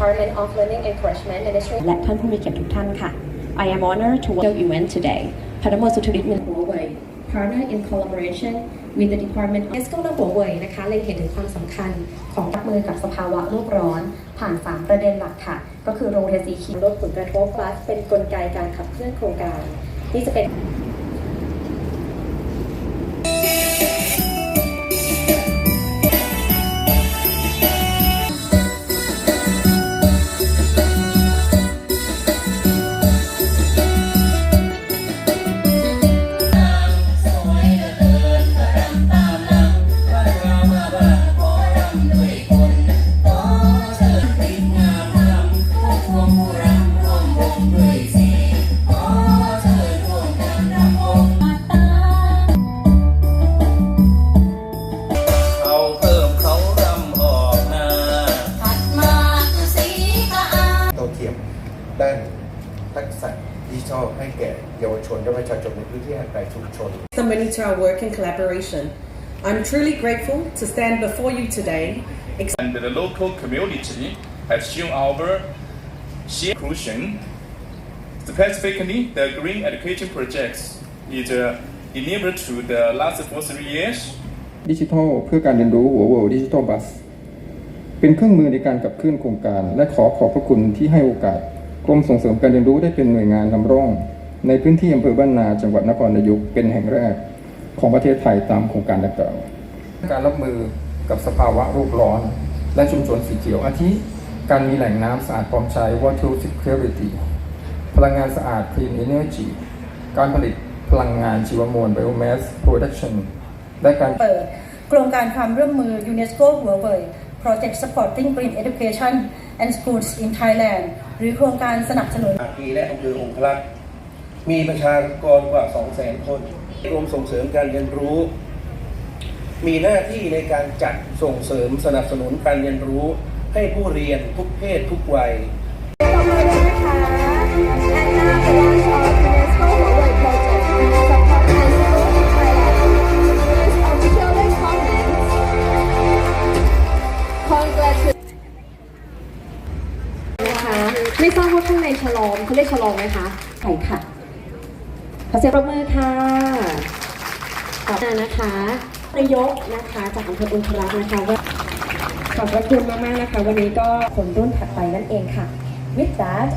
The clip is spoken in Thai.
Department of Learning Encouragement and Training และท่านผู้มีเกียรติทุกท่านค่ะ I am honored to welcome you event today พนมสุทธิมินหัวเว่ย Partner in collaboration with the Department of ESCO และหัวเว่ยนะคะเล็งเห็นถึงความสำคัญของรับมือกับสภาวะโลกร้อน ผ่าน 3 ประเด็นหลักค่ะ ก็คือโรงเรียนสีเขียวลดผลกระทบ plus เป็นกลไกการขับเคลื่อนโครงการที่จะเป็น ด้านทักษะดิจิทัลให้แก่เยาวชนและประชาชนในพื้นที่ห่างไกลชุมชน somebody to our work and collaboration. I'm truly grateful to stand before you today, and the local community have shown our shared inclusion. Specifically, the green education projects is uh, enabled to the last for three years. ดิจิทัลเพื่อการเรียนรู้หัวเวิลดิจิทัลบัสเป็นเครื่องมือในการขับเคลื่อนโครงการ และขอขอบพระคุณที่ให้โอกาสก รมส่งเสริมการเรียนรู้ได้เป็นหน่วยงานนำร่อง ในพื้นที่อำเภอบ้านนาจังหวัดนครนายกเป็นแห่งแรกของประเทศไทยตามโครงการดังกล่าวการรับมือกับสภาวะโลกร้อน และชุมชนสีเขียวอาทิการมีแหล่งน้ำสะอาดพร้อมใช้ water security พลังงานสะอาด clean energy การผลิตพลังงานชีวมวล biomass production และการเปิดโครงการความร่วมมือ UNESCO หัวเว่ย Project Supporting Green Education and Schools in Thailand หรือโครงการสนับสนุน อาคีและอำเภอองคลักษ์มีประชากรกว่า 200,000 คนกรมส่งเสริมการเรียนรู้ มีหน้าที่ในการจัดส่งเสริมสนับสนุนการเรียนรู้ ให้ผู้เรียนทุกเพศทุกวัย ไม่ทราบว่าข้างในฉลองเขาเรียกฉลองไหมคะใช่ค่ะขอเสียงปรบมือค่ะต่อมานะคะนายกนะคะจากอำเภออุทรักษ์นะคะว่าขอบพระคุณมากๆนะคะ วันนี้ก็คนรุ่นถัดไปนั่นเองค่ะ with that